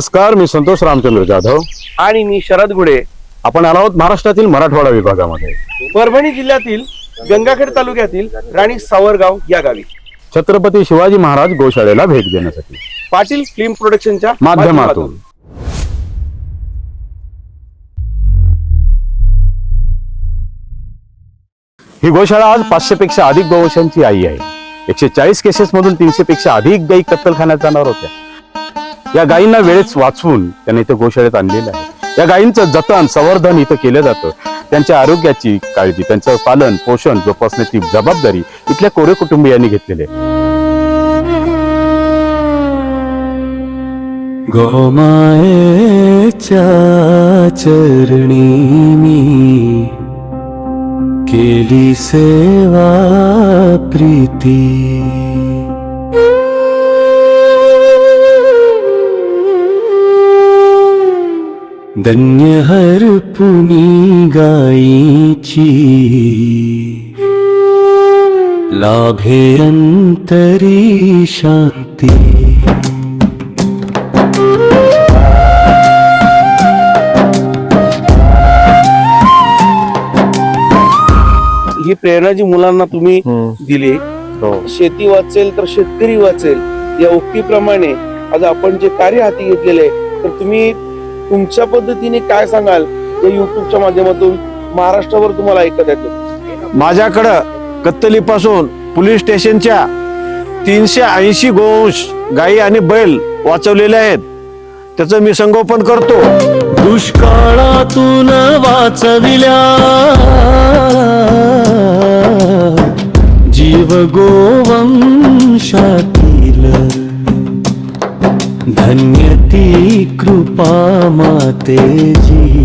नमस्कार मी संतोष रामचंद्र जाधव. आणि मी शरद गुडे आपण आलो आहोत महाराष्ट्रातील मराठवाडा विभागामध्ये. परभणी जिल्ह्यातील गंगाखेड तालुक्यातील राणी सावरगाव या गावी. छत्रपती शिवाजी महाराज गोशाळेला भेट देण्यासाठी. पाटील फिल्म प्रोडक्शनच्या माध्यमातून. ही गोशाळा आज पाचशे पेक्षा अधिक गोवंशांची आई आहे. एकशे चाळीस केसेस मधून तीनशे पेक्षा अधिक गायी कत्तलखान्यात जाणार होत्या. या गायींना वेळेस वाचवून त्यांनी इथं गोशाळेत आणलेलं आहे. या गायींचं जतन संवर्धन इथं केलं जातं. त्यांच्या आरोग्याची काळजी त्यांचं पालन पोषण जोपासण्याची जबाबदारी इथल्या कोरे कुटुंबियांनी घेतलेली आहे. गोमायेच्या चरणी मी केली सेवा प्रीती. धन्य हर पुनी गायीची. लाभे अंतरी शांती. ही प्रेरणा जी मुलांना तुम्ही दिली हो. शेती वाचेल तर शेतकरी वाचेल. या उक्तीप्रमाणे आज आपण जे कार्य हाती घेतलेले तर तुम्ही तुमच्या पद्धतीने काय सांगाल? या युट्यूबच्या माध्यमातून महाराष्ट्रावर तुम्हाला ऐकत येतो. माझ्याकडं कत्तलीपासून पोलीस स्टेशनच्या तीनशे ऐंशी गोवंश गायी आणि बैल वाचवलेले आहेत. त्याचं मी संगोपन करतो. दुष्काळातून वाचविल्या. जीव गोवंशातील धन्य ती कृपा मातेजी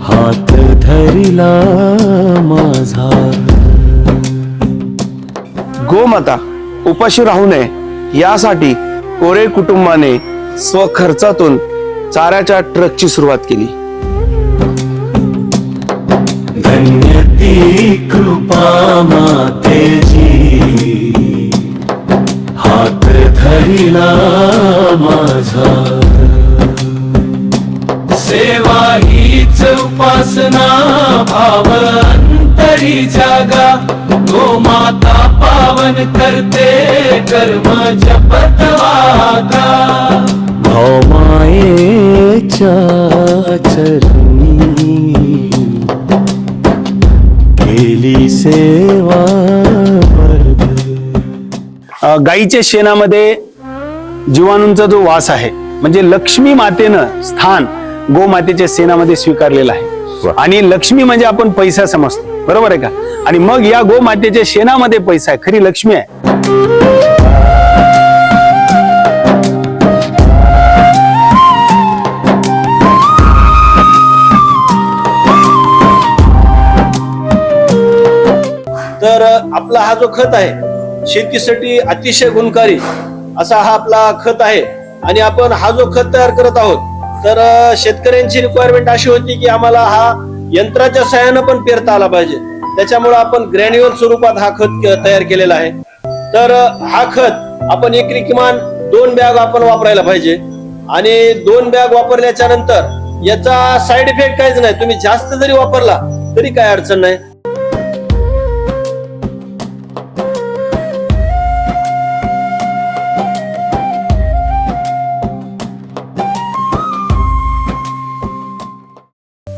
हात धरिला माझा. गोमाता उपाशी राहू नये. यासाठी कोरे कुटुंबाने स्वखर्चातून चाऱ्याच्या ट्रकची सुरुवात केली. धन्य ती कृपा मातेजी धरिला माझा. सेवा हीच उपासना भाव अंतरी जागा. गो माता पावन करते कर्म जपत वागा भाव मायेच्या चरणी केली सेवा गाईच्या शेणामध्ये जीवाणूंचा जो वास आहे म्हणजे लक्ष्मी मातेनं स्थान गोमातेच्या शेणामध्ये स्वीकारलेलं आहे. आणि लक्ष्मी म्हणजे आपण पैसा समजतो. बरोबर आहे का? आणि मग या गोमातेच्या शेणामध्ये पैसा आहे. खरी लक्ष्मी आहे. तर आपला हा जो खत आहे शेतीसाठी अतिशय गुणकारी. असा हा आपला खत आहे. आणि आपण हा जो खत तयार करत आहोत तर शेतकऱ्यांची रिक्वायरमेंट अशी होती की आम्हाला हा यंत्राच्या सहाय्यानं पण पेरता आला पाहिजे. त्याच्यामुळे आपण ग्रॅन्युअल स्वरूपात हा खत तयार केलेला आहे. तर हा खत आपण एकरी किमान दोन बॅग आपण वापरायला पाहिजे. आणि दोन बॅग वापरल्याच्या नंतर याचा साईड इफेक्ट काहीच नाही. तुम्ही जास्त जरी वापरला तरी काय अडचण नाही.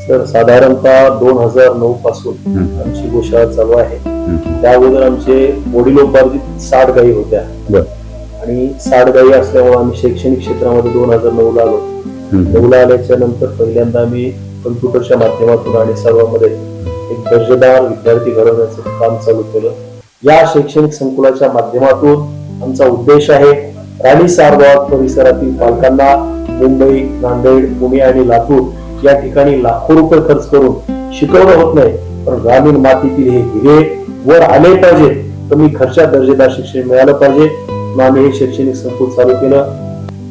तर साधारणतः दोन हजार नऊ पासून आमची गोशाळा चालू आहे. त्या अगोदर आमचे वडिलोपार्जित साठ गायी होत्या. आणि साठ गायी असल्यामुळे आम्ही शैक्षणिक क्षेत्रामध्ये दोन हजार नऊ ला आलो नऊला आल्याच्यानंतर पहिल्यांदा आम्ही कम्प्युटरच्या माध्यमातून आणि सर्वांमध्ये एक दर्जेदार विद्यार्थी घडवण्याचं काम चालू केलं. या शैक्षणिक संकुलाच्या माध्यमातून आमचा उद्देश आहे राणी सारगाव परिसरातील पालकांना मुंबई नांदेड पुणे आणि लातूर या ठिकाणी लाखो रुपये खर्च करून शिकवणं होत नाही. पण ग्रामीण मातीतील हे हिरे वर आले पाहिजे कमी खर्चात दर्जेदार शिक्षण मिळालं पाहिजे. म्हणून आम्ही हे शैक्षणिक संकुल चालू केलं.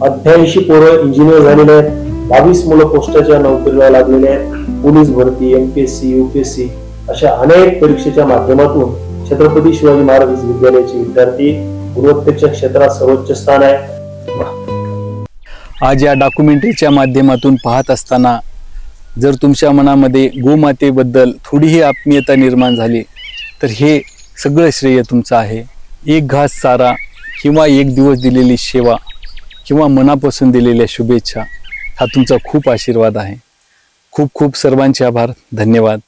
अठ्ठ्याऐंशी पोरं इंजिनियर झालेले आहेत. बावीस मुलं पोस्टाच्या नोकरीला लागलेले आहेत. पोलीस भरती एमपीएससी युपीएससी अशा अनेक परीक्षेच्या माध्यमातून छत्रपती शिवाजी महाराज विद्यालयाचे विद्यार्थी गुणवत्तेच्या क्षेत्रात सर्वोच्च स्थान आहे. आज या डॉक्युमेंटरीच्या माध्यमातून पाहत असताना जर तुमच्या मनामध्ये गोमातेबद्दल थोडीही आत्मीयता निर्माण झाली तर हे सगळं श्रेय तुमचं आहे. एक घास चारा किंवा एक दिवस दिलेली सेवा किंवा मनापासून दिलेल्या शुभेच्छा हा तुमचा खूप आशीर्वाद आहे. खूप खूप सर्वांचे आभार. धन्यवाद.